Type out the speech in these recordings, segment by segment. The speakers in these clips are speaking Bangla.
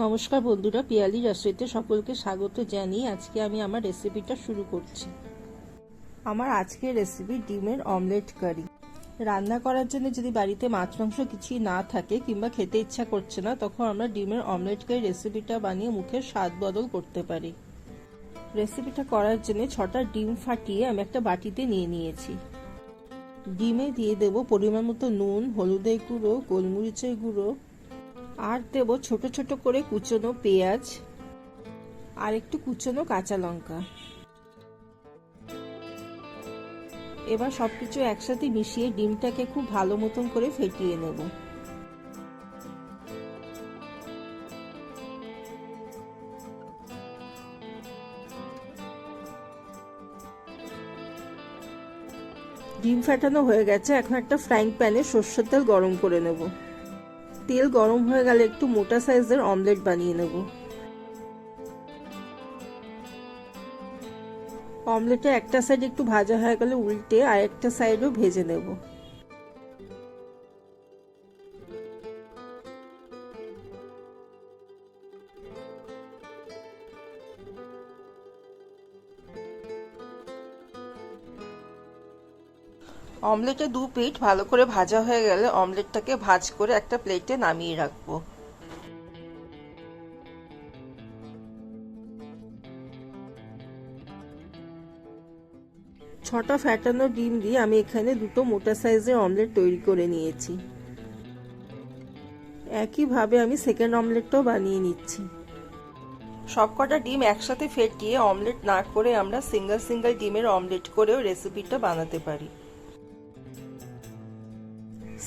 নমস্কার বন্ধুরা, পিয়ালি রসইতে সকলকে স্বাগত জানিয়ে আজকে আমি আমার রেসিপিটা শুরু করছি। আমার আজকের রেসিপি ডিমের অমলেট কারি। রান্না করার জন্য যদি বাড়িতে মাছ, মাংস কিছুই না থাকে কিংবা খেতে ইচ্ছা করছে না, তখন আমরা ডিমের অমলেট কারি রেসিপিটা বানিয়ে মুখের স্বাদ বদল করতে পারি। রেসিপিটা করার জন্য ছটা ডিম ফাটিয়ে আমি একটা বাটিতে নিয়ে নিয়েছি। ডিমে দিয়ে দেব পরিমাণ মতো নুন, হলুদের গুঁড়ো, গোলমরিচের গুঁড়ো আর দেব ছোট ছোট করে কুচনো পেঁয়াজ আর একটু কুচনো কাঁচা লঙ্কা। এবার সবকিছু একসাথে মিশিয়ে ডিমটাকে খুব ভালো মতন করে ফেটিয়ে নেব। ডিম ফাটানো হয়ে গেছে, এখন একটা ফ্রাইং প্যানে সর্ষের তেল গরম করে নেব। তেল গরম হয়ে গেলে একটু মোটা সাইজের অমলেট বানিয়ে নেব। অমলেটে একটা সাইড একটু ভাজা হয়ে গেলে উল্টে আর একটা সাইডও ভেজে নেব। অমলেটে দু পিঠ ভালো করে ভাজা হয়ে গেলে অমলেটটাকে ভাজ করে একটা প্লেটে নামিয়ে রাখব। ছটা ফ্যাটানো ডিম দিয়ে আমি এখানে দুটো মোটা সাইজের অমলেট তৈরি করে নিয়েছি। একইভাবে আমি সেকেন্ড অমলেটটাও বানিয়ে নিচ্ছি। সবকটা ডিম একসাথে ফেটিয়ে অমলেট না করে আমরা সিঙ্গেল সিঙ্গেল ডিমের অমলেট করেও রেসিপিটা বানাতে পারি।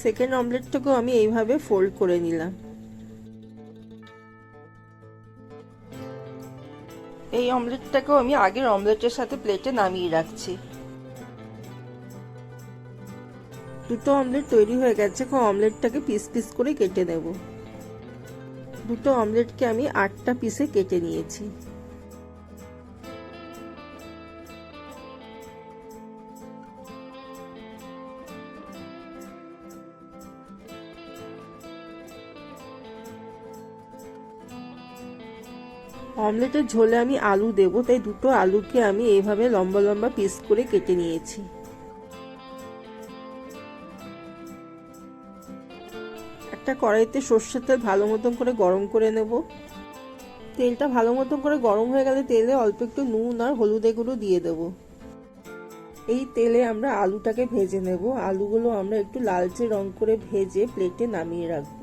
সেকেন্ড অমলেটটাকেও আমি এইভাবে ফোল্ড করে নিলাম। এই অমলেটটাকেও আমি আগের অমলেটের সাথে প্লেটে নামিয়ে রাখছি। দুটো অমলেট তৈরি হয়ে গেছে, এখন অমলেটটাকে পিস পিস করে কেটে নেব। দুটো অমলেটকে আমি আটটা পিসে কেটে নিয়েছি। অমলেটের ঝোলে আমি আলু দেব, তাই দুটো আলুকে আমি এইভাবে লম্বা লম্বা পিস করে কেটে নিয়েছি। একটা কড়াইতে সর্ষের তেল ভালো মতন করে গরম করে নেব। তেলটা ভালো মতন করে গরম হয়ে গেলে তেলে অল্প একটু নুন আর হলুদে গুঁড়ো দিয়ে দেব। এই তেলে আমরা আলুটাকে ভেজে নেব। আলুগুলো আমরা একটু লালচে রং করে ভেজে প্লেটে নামিয়ে রাখব।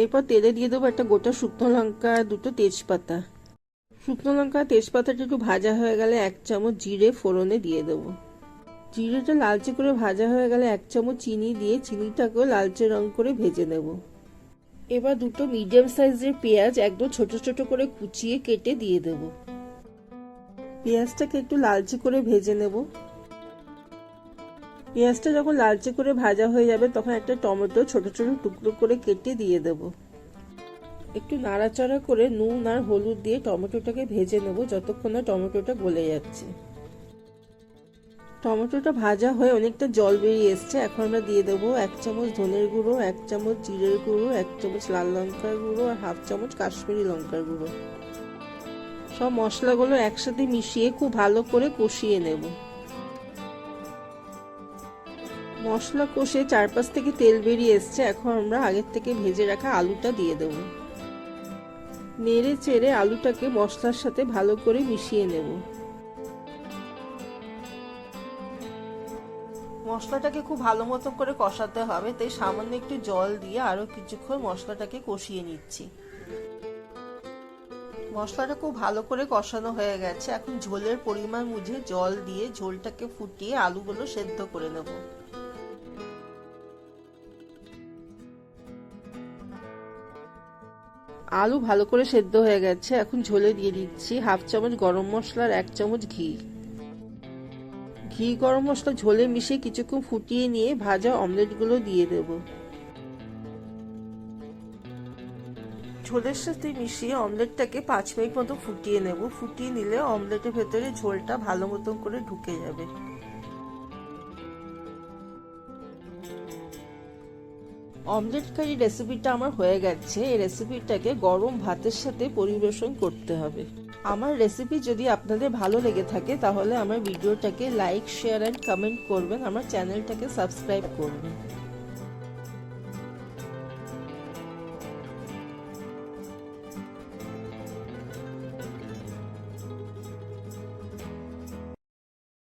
এরপর তেলে দিয়ে দেবো একটা গোটা শুকনো লঙ্কা, দুটো তেজপাতা। শুকনো লঙ্কা, তেজপাতাটা একটু ভাজা হয়ে গেলে এক চামচ জিরে ফোড়নে দিয়ে দেবো। জিরেটা লালচে করে ভাজা হয়ে গেলে এক চামচ চিনি দিয়ে চিনিটাকেও লালচে রং করে ভেজে নেব। এবার দুটো মিডিয়াম সাইজের পেঁয়াজ একদম ছোট ছোট করে কুচিয়ে কেটে দিয়ে দেব। পেঁয়াজটাকে একটু লালচে করে ভেজে নেব। পেঁয়াজটা যখন লালচে করে ভাজা হয়ে যাবে, তখন একটা টমেটো ছোট ছোট টুকরো করে কেটে দিয়ে দেব। একটু নাড়াচাড়া করে নুন আর হলুদ দিয়ে টমেটোটাকে ভেজে নেব, যতক্ষণ না টমেটোটা গলে যাচ্ছে। টমেটোটা ভাজা হয়ে অনেকটা জল বেরিয়ে এসছে। এখন আমরা দিয়ে দেবো এক চামচ ধনের গুঁড়ো, এক চামচ জিরের গুঁড়ো, এক চামচ লাল লঙ্কার গুঁড়ো আর হাফ চামচ কাশ্মীরি লঙ্কার গুঁড়ো। সব মশলাগুলো একসাথে মিশিয়ে খুব ভালো করে কষিয়ে নেব। মশলা কষে চারপাশ থেকে তেল বেরিয়ে এসছে, এখন আমরা আগের থেকে ভেজে রাখা আলুটা দিয়ে দেব। নেড়ে চেড়ে আলুটাকে মশলার সাথে ভালো করে মিশিয়ে নেব। মশলাটাকে খুব ভালো মতো করে কষাতে হবে, তাই সামান্য একটু জল দিয়ে আরও কিছুক্ষণ মশলাটাকে কষিয়ে নিচ্ছি। মশলাটা খুব ভালো করে কষানো হয়ে গেছে, এখন ঝোলের পরিমাণ বুঝে জল দিয়ে ঝোলটাকে ফুটিয়ে আলুগুলো সেদ্ধ করে নেব। আলু ভালো করে সেদ্ধ হয়ে গেছে। এখন ঝোলে দিয়ে দিচ্ছি হাফ চামচ গরম মশলার এক চামচ ঘি। ঘি, গরম মশলা, ঝোলে মিশিয়ে কিছুক্ষণ ফুটিয়ে নিয়ে ভাজা অমলেটগুলো দিয়ে দেব। ঝোলের সাথে মিশিয়ে অমলেটটাকে পাঁচ মিনিট মতো ফুটিয়ে নেব। ফুটিয়ে নিলে অমলেটের ভেতরে ঝোলটা ভালো মতন করে ঢুকে যাবে। অমলেট কারি রেসিপিটা আমার হয়ে গেছে। এই রেসিপিটাকে গরম ভাতের সাথে পরিবেশন করতে হবে। আমার রেসিপি যদি আপনাদের ভালো লেগে থাকে, তাহলে আমার ভিডিওটাকে লাইক, শেয়ার অ্যান্ড কমেন্ট করবেন। আমার চ্যানেলটাকে সাবস্ক্রাইব করবেন।